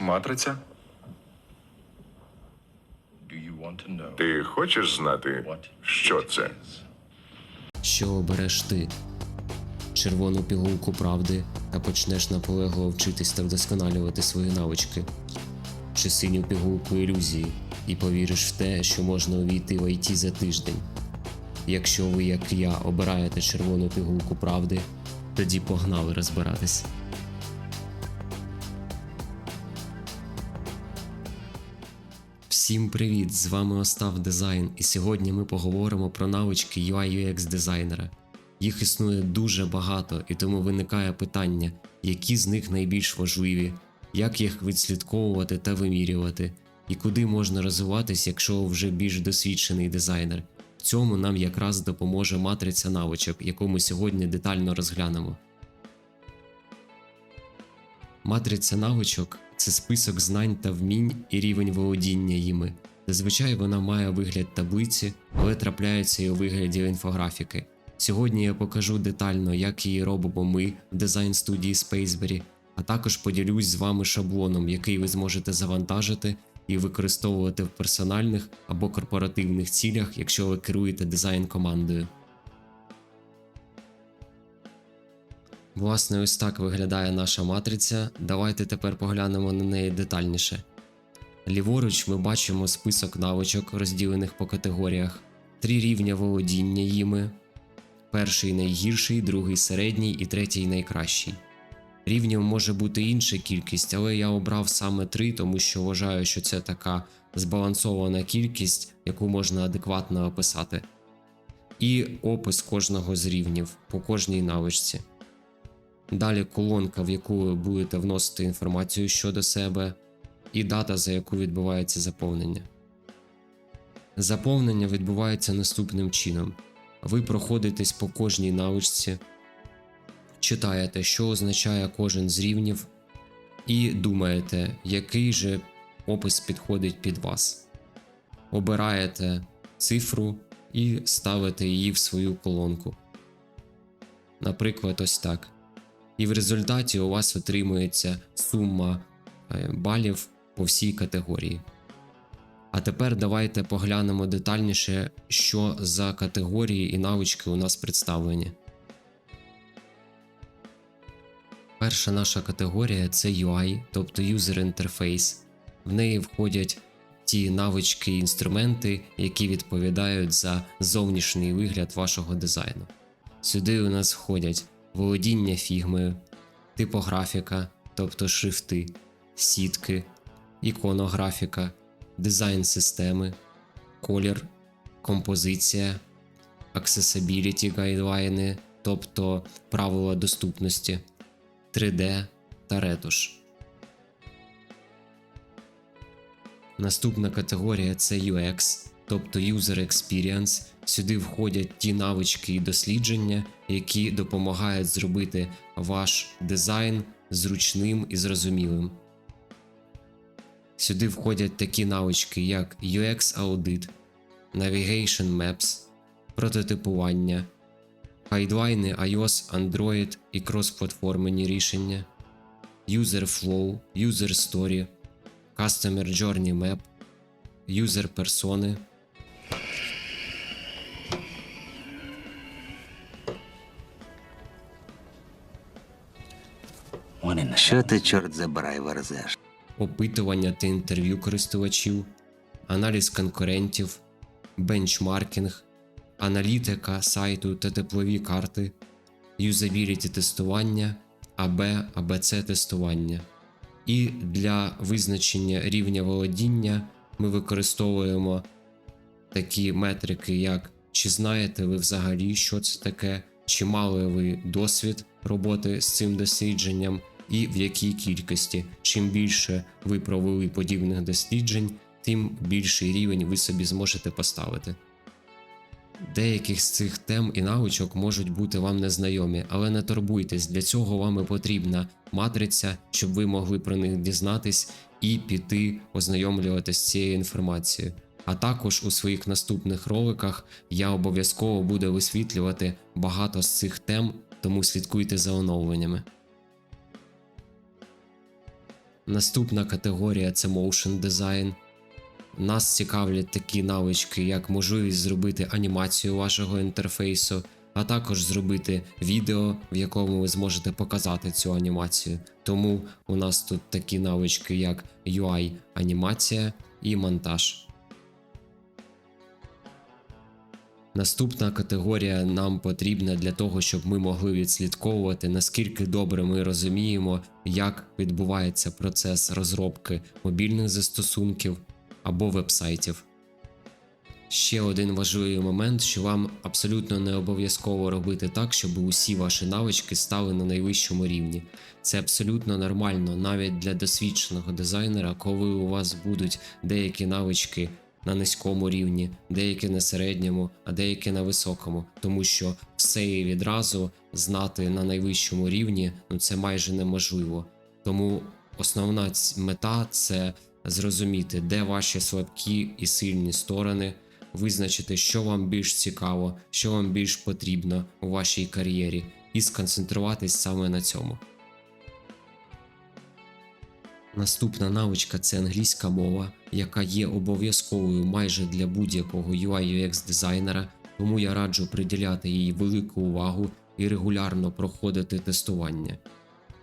Матриця? Ти хочеш знати, що це? Що обереш ти? Червону пігулку правди та почнеш наполегливо вчитись та вдосконалювати свої навички, чи синю пігулку ілюзії і повіриш в те, що можна увійти в ІТ за тиждень. Якщо ви, як я, обираєте червону пігулку правди, тоді погнали розбиратись. Всім привіт! З вами Остав Дизайн, і сьогодні ми поговоримо про навички UI UX дизайнера. Їх існує дуже багато, і тому виникає питання, які з них найбільш важливі, як їх відслідковувати та вимірювати, і куди можна розвиватись, якщо вже більш досвідчений дизайнер. В цьому нам якраз допоможе матриця навичок, яку ми сьогодні детально розглянемо. Матриця навичок це список знань та вмінь і рівень володіння їми. Зазвичай вона має вигляд таблиці, але трапляється і у вигляді інфографіки. Сьогодні я покажу детально, як її робимо ми в дизайн студії Spaceberry, а також поділюсь з вами шаблоном, який ви зможете завантажити і використовувати в персональних або корпоративних цілях, якщо ви керуєте дизайн командою. Власне, ось так виглядає наша матриця. Давайте тепер поглянемо на неї детальніше. Ліворуч ми бачимо список навичок, розділених по категоріях, три рівня володіння їми: перший найгірший, другий середній і третій найкращий. Рівнів може бути інша кількість, але я обрав саме три, тому що вважаю, що це така збалансована кількість, яку можна адекватно описати. І опис кожного з рівнів по кожній навичці. Далі колонка, в яку ви будете вносити інформацію щодо себе, і дата, за яку відбувається заповнення. Заповнення відбувається наступним чином: ви проходитесь по кожній навичці, читаєте, що означає кожен з рівнів, і думаєте, який же опис підходить під вас. Обираєте цифру і ставите її в свою колонку. Наприклад, ось так. І в результаті у вас отримується сума е, балів по всій категорії. А тепер давайте поглянемо детальніше, що за категорії і навички у нас представлені. Перша наша категорія це UI, тобто User Interface. В неї входять ті навички і інструменти, які відповідають за зовнішній вигляд вашого дизайну. Сюди у нас входять володіння фігмою, типографіка, тобто шрифти, сітки, іконографіка, дизайн системи, колір, композиція, accessibility гайдлайни, тобто правила доступності, 3D та ретуш. Наступна категорія це UX, тобто User Experience. Сюди входять ті навички і дослідження, які допомагають зробити ваш дизайн зручним і зрозумілим. Сюди входять такі навички, як UX Audit, Navigation Maps, прототипування, гайдлайни iOS, Android і кросплатформені рішення, User Flow, User Story, Customer Journey Map, User Personi. Що ти, чорт забирай, верзеш? опитування та інтерв'ю користувачів, аналіз конкурентів, бенчмаркінг, аналітика сайту та теплові карти, юзабіліті тестування, АБ, АБЦ тестування. І для визначення рівня володіння ми використовуємо такі метрики, як чи знаєте ви взагалі, що це таке, чи мали ви досвід роботи з цим дослідженням, і в якій кількості. Чим більше ви провели подібних досліджень, тим більший рівень ви собі зможете поставити. Деяких з цих тем і навичок можуть бути вам незнайомі, але не турбуйтесь, для цього вам і потрібна матриця, щоб ви могли про них дізнатись і піти ознайомлюватись з цією інформацією. А також у своїх наступних роликах я обов'язково буду висвітлювати багато з цих тем, тому слідкуйте за оновленнями. Наступна категорія це Motion Design. Нас цікавлять такі навички, як можливість зробити анімацію вашого інтерфейсу, а також зробити відео, в якому ви зможете показати цю анімацію. Тому у нас тут такі навички, як UI анімація і монтаж. Наступна категорія нам потрібна для того, щоб ми могли відслідковувати, наскільки добре ми розуміємо, як відбувається процес розробки мобільних застосунків або вебсайтів. Ще один важливий момент, що вам абсолютно не обов'язково робити так, щоб усі ваші навички стали на найвищому рівні. Це абсолютно нормально навіть для досвідченого дизайнера, коли у вас будуть деякі навички на низькому рівні, деякі на середньому, а деякі на високому, тому що все і відразу знати на найвищому рівні ну це майже неможливо. Тому основна мета це зрозуміти, де ваші слабкі і сильні сторони, визначити, що вам більш цікаво, що вам більш потрібно у вашій кар'єрі, і сконцентруватись саме на цьому. Наступна навичка це англійська мова, яка є обов'язковою майже для будь-якого UI UX дизайнера, тому я раджу приділяти їй велику увагу і регулярно проходити тестування.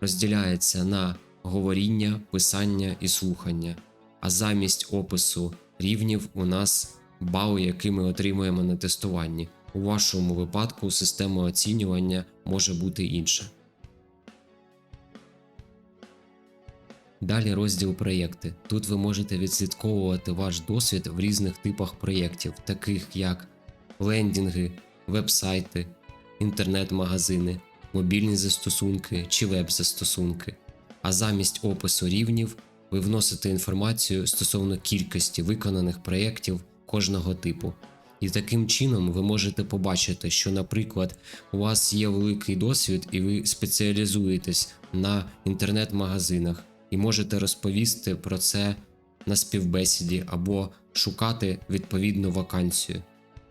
Розділяється на говоріння, писання і слухання, а замість опису рівнів у нас бали, які ми отримуємо на тестуванні. У вашому випадку система оцінювання може бути інша. Далі розділ проєкти. Тут ви можете відслідковувати ваш досвід в різних типах проєктів, таких як лендінги, вебсайти, інтернет-магазини, мобільні застосунки чи веб-застосунки. А замість опису рівнів ви вносите інформацію стосовно кількості виконаних проєктів кожного типу. І таким чином ви можете побачити, що, наприклад, у вас є великий досвід і ви спеціалізуєтесь на інтернет-магазинах і можете розповісти про це на співбесіді або шукати відповідну вакансію.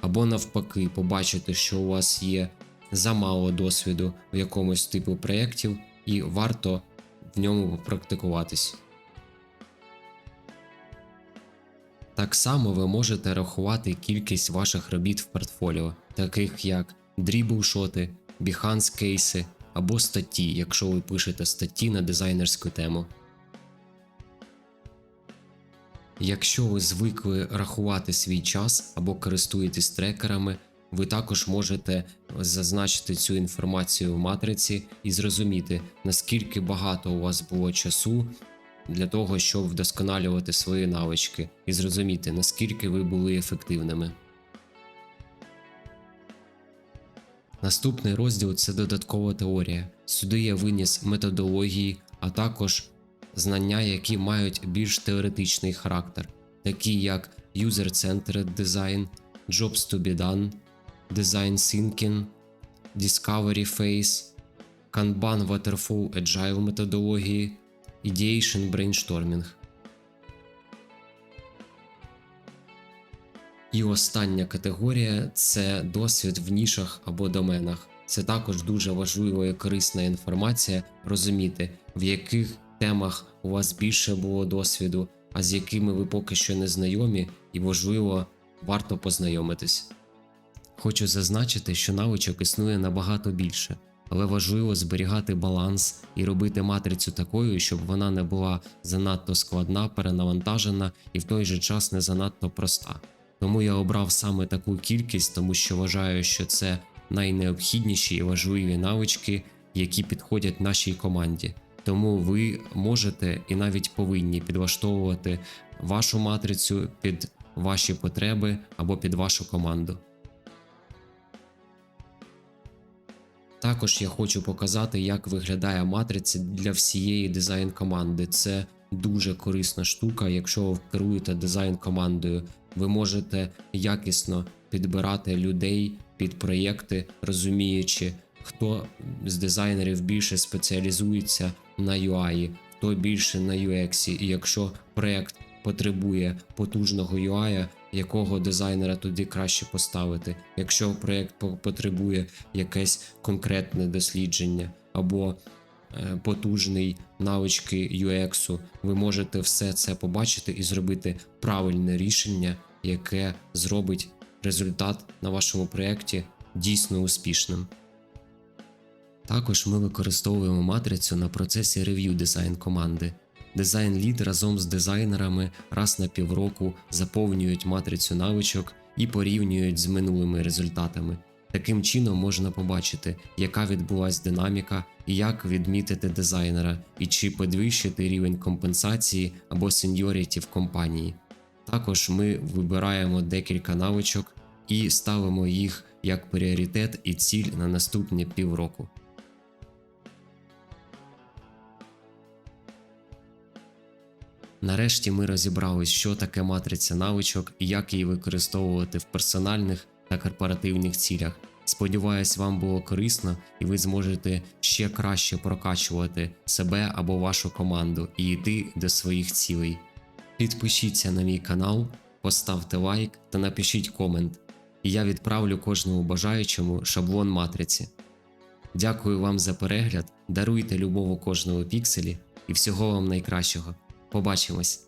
Або навпаки, побачити, що у вас є замало досвіду в якомусь типу проєктів, і варто в ньому попрактикуватись. Так само ви можете рахувати кількість ваших робіт в портфоліо, таких як дріблшоти, Behance кейси або статті, якщо ви пишете статті на дизайнерську тему. Якщо ви звикли рахувати свій час або користуєтесь трекерами, ви також можете зазначити цю інформацію в матриці і зрозуміти, наскільки багато у вас було часу для того, щоб вдосконалювати свої навички, і зрозуміти, наскільки ви були ефективними. Наступний розділ це додаткова теорія. Сюди я виніс методології, а також знання, які мають більш теоретичний характер, такі як User-Centered Design, Jobs to be Done, Design Thinking, Discovery Phase, Kanban Waterfall Agile методології, Ideation Brainstorming. І остання категорія це досвід в нішах або доменах. Це також дуже важлива і корисна інформація розуміти, в яких темах у вас більше було досвіду, а з якими ви поки що не знайомі, і можливо варто познайомитись. Хочу зазначити, що навичок існує набагато більше, але важливо зберігати баланс і робити матрицю такою, щоб вона не була занадто складна, перенавантажена і в той же час не занадто проста. Тому я обрав саме таку кількість, тому що вважаю, що це найнеобхідніші і важливі навички, які підходять нашій команді. Тому ви можете і навіть повинні підлаштовувати вашу матрицю під ваші потреби або під вашу команду. Також я хочу показати, як виглядає матриця для всієї дизайн команди. Це дуже корисна штука, якщо ви керуєте дизайн командою. Ви можете якісно підбирати людей під проєкти, розуміючи, хто з дизайнерів більше спеціалізується на UI, хто більше на UX. І якщо проєкт потребує потужного UI, якого дизайнера туди краще поставити. Якщо проєкт по- потребує якесь конкретне дослідження або е, потужний, навички UX, ви можете все це побачити і зробити правильне рішення, яке зробить результат на вашому проєкті дійсно успішним. Також ми використовуємо матрицю на процесі рев'ю дизайн команди. Дизайн лід разом з дизайнерами раз на півроку заповнюють матрицю навичок і порівнюють з минулими результатами. Таким чином можна побачити, яка відбулась динаміка і як відмітити дизайнера, і чи підвищити рівень компенсації або сеньоріті в компанії. Також ми вибираємо декілька навичок і ставимо їх як пріоритет і ціль на наступні півроку. Нарешті ми розібрались, що таке матриця навичок і як її використовувати в персональних та корпоративних цілях. Сподіваюсь, вам було корисно і ви зможете ще краще прокачувати себе або вашу команду і йти до своїх цілей. Підпишіться на мій канал, поставте лайк та напишіть комент, і я відправлю кожному бажаючому шаблон матриці. Дякую вам за перегляд, даруйте любов у кожному пікселі і всього вам найкращого. Побачимось!